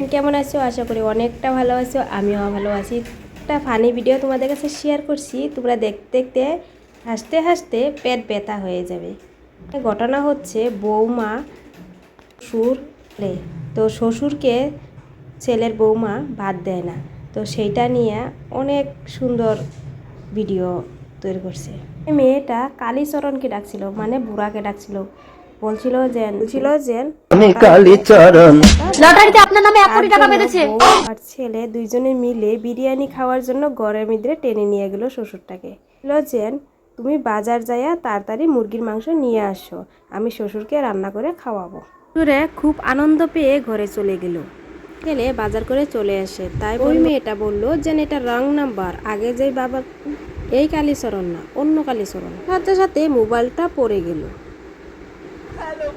Friend কেমন আছো? আশা করি অনেকটা ভালো আছো, আমিও ভালো আছি। একটা ফানি ভিডিও তোমাদের কাছে শেয়ার করছি। তোমরা দেখতে দেখতে হাসতে হাসতে পেট ব্যথা হয়ে যাবে। ঘটনা হচ্ছে, বৌমা শ্বশুর তো শ্বশুরকে ছেলের বৌমা ভাত দেয় না। তো সেইটা নিয়ে অনেক সুন্দর ভিডিও তৈরি করছে। মেয়েটা কালীচরণকে ডাকছিল মানে বুড়াকে ডাকছিল। বলছিল যে বলছিল যে আমি কালীচরণ লটারিতে আপনার নামে এক কোটি টাকা বউ আর ছেলে দুইজনে মিলে বিরিয়ানি খাওয়ার জন্য ঘরের মধ্যে টেনে নিয়ে গেল শ্বশুরটাকে। যে তুমি বাজার যাইয়া তাড়াতাড়ি মুরগির মাংস নিয়ে আসো। আমি শ্বশুরকে রান্না করে খাওয়াবো। শ্বশুরে খুব আনন্দ পেয়ে ঘরে চলে গেল। গেলে বাজার করে চলে আসে। তাই ওই মেয়েটা বলল যে এটা রং নাম্বার। আগে যে বাবা এই কালীচরণ না অন্য কালীচরণ সাথে সাথে মোবাইলটা পড়ে গেল।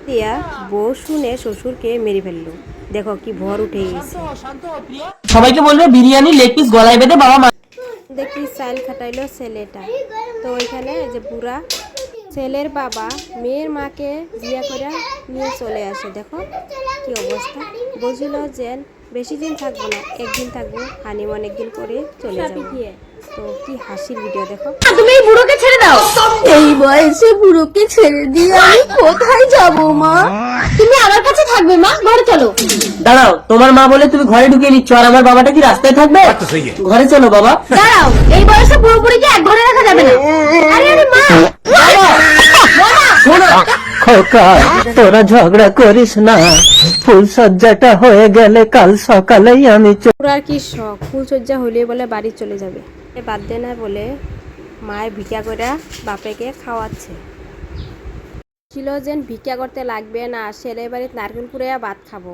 দিয়া বউ শুনে শ্বশুরকে মেরে ফেলল। দেখো কি ভর উঠে গেছে সবাইকে বলবে বিরিয়ানি লেগ পিস গলায় বেঁধে বাবা মা দেখি সাইল খাটাইলো ছেলেটা। তো ওইখানে যে বুড়া ছেলের বাবা মেয়ের মাকে বিয়া করে নিয়ে চলে আসে। দেখো কি অবস্থা। বলছিল যে বেশি দিন থাকব না একদিন থাকব হানিমন একদিন করে চলে যাব। তো কি হাসির ভিডিও দেখো। তুমি বুড়োকে ছেড়ে দাও। এই বয়সে বুড়োকে ছেড়ে দিয়ে আমি কোথায় যাব মা? তুমি আমার কাছে থাকবে মা। ঘরে চলো। দাঁড়াও তোমার মা বলে তুমি ঘরে ঢুকিয়ে নিচ্ছ আর আমার বাবাটা কি রাস্তায় থাকবে? ঘরে চলো বাবা। দাঁড়াও এই বয়সে পুরোপুরিকে এক ঘরে রাখা যাবে না। আরে আরে মা! খোকা তোরা ঝগড়া করিস না। ফুল সজ্জাটা হয়ে গেলে কাল সকালেই আমি বুড়ার কি শখ? ফুলসজ্জা হইলে বলে বাড়ি চলে যাবে। বাদ দে না বলে মায়ে ভিক্ষা করে বাপেকে খাওয়াচ্ছে। ছিল যেন ভিক্ষা করতে লাগবে না ছেলে বাড়িতে নারকেল কুড়িয়া ভাত খাব।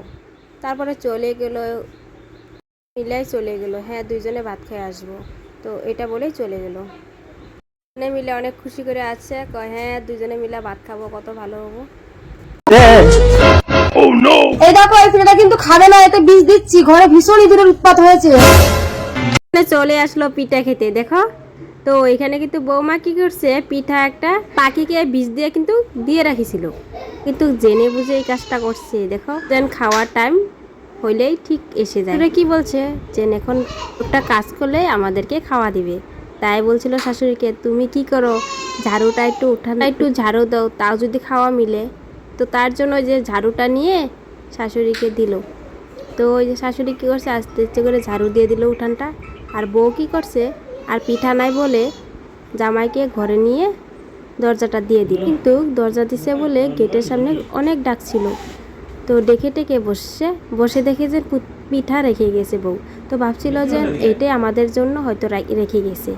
তারপরে চলে গেল, মিলাই চলে গেল। হ্যাঁ দুইজনে ভাত খেয়ে আসব। তো এটা বলেই চলে গেল। দুজনে মিলে অনেক খুশি করে আছে। কয় হ্যাঁ দুজনে মিলে ভাত খাব কত ভালো হব। এই দেখো এই ছেলেটা কিন্তু খাবে না এতে বিষ দিচ্ছি। ঘরে ভীষণ ইঁদুরের উৎপাত হয়েছে। চলে আসলো পিঠা খেতে দেখো। তো এখানে কিন্তু বৌমা কি করছে পিঠা একটা পাখিকে বীজ দিয়ে কিন্তু দিয়ে রাখিছিল। কিন্তু জেনে বুঝে এই কাজটা করছে দেখো। যেন খাওয়ার টাইম হইলেই ঠিক এসে যায়। কি বলছে? যে এখন একটা কাজ করলে আমাদেরকে খাওয়া দিবে। তাই বলছিল শাশুড়িকে, তুমি কি করো? ঝাড়ুটা একটু উঠানো, একটু ঝাড়ু দাও, তাও যদি খাওয়া মিলে। তো তার জন্য ওই যে ঝাড়ুটা নিয়ে শাশুড়িকে দিল। তো ওই যে শাশুড়ি কী করছে, আস্তে আস্তে করে ঝাড়ু দিয়ে দিল উঠানটা। আর বউ কী করছে, আর পিঠা নাই বলে জামাইকে ঘরে নিয়ে দরজাটা দিয়ে দিল। কিন্তু দরজা দিছে বলে গেটের সামনে অনেক ডাক ছিল। তো ডেকে টেকে বসছে বসে দেখে যে পিঠা রেখে গেছে বউ। তো ভাবছিল যে এটাই আমাদের জন্য হয়তো রাখ- গেছে।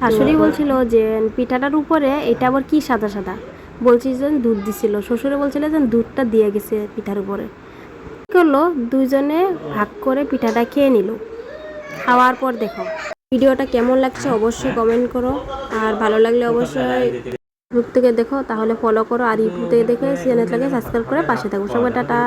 শাশুড়ি বলছিল যে পিঠাটার উপরে এটা আবার কি সাদা সাদা? বলছি যে দুধ দিছিল। শ্বশুরে বলছিল যে দুধটা দিয়ে গেছে পিঠার উপরে। কি করল দুজনে ভাগ করে পিঠাটা খেয়ে নিল। খাওয়ার পর দেখো। ভিডিওটা কেমন লাগছে অবশ্যই কমেন্ট করো। আর ভালো লাগলে অবশ্যই ফেসবুক থেকে দেখো তাহলে ফলো করো আর ইউটিউব থেকে দেখে চ্যানেলটাকে সাবস্ক্রাইব করে পাশে থাকো। সবাই টাটা।